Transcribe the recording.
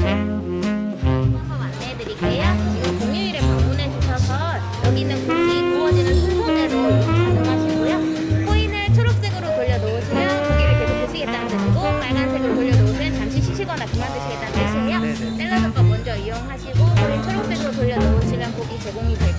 소금 안내해드릴게요. 지금 공휴일에 방문해 주셔서 여기는 고기 구워지는 순서대로 가능하시고요. 코인을 초록색으로 돌려놓으시면 고기를 계속 드시겠다는 뜻이고 빨간색으로 돌려놓으면 잠시 쉬시거나 그만 드시겠다는 뜻이에요. 네, 네. 샐러드법 먼저 이용하시고 고기 초록색으로 돌려놓으시면 고기 제공이 되고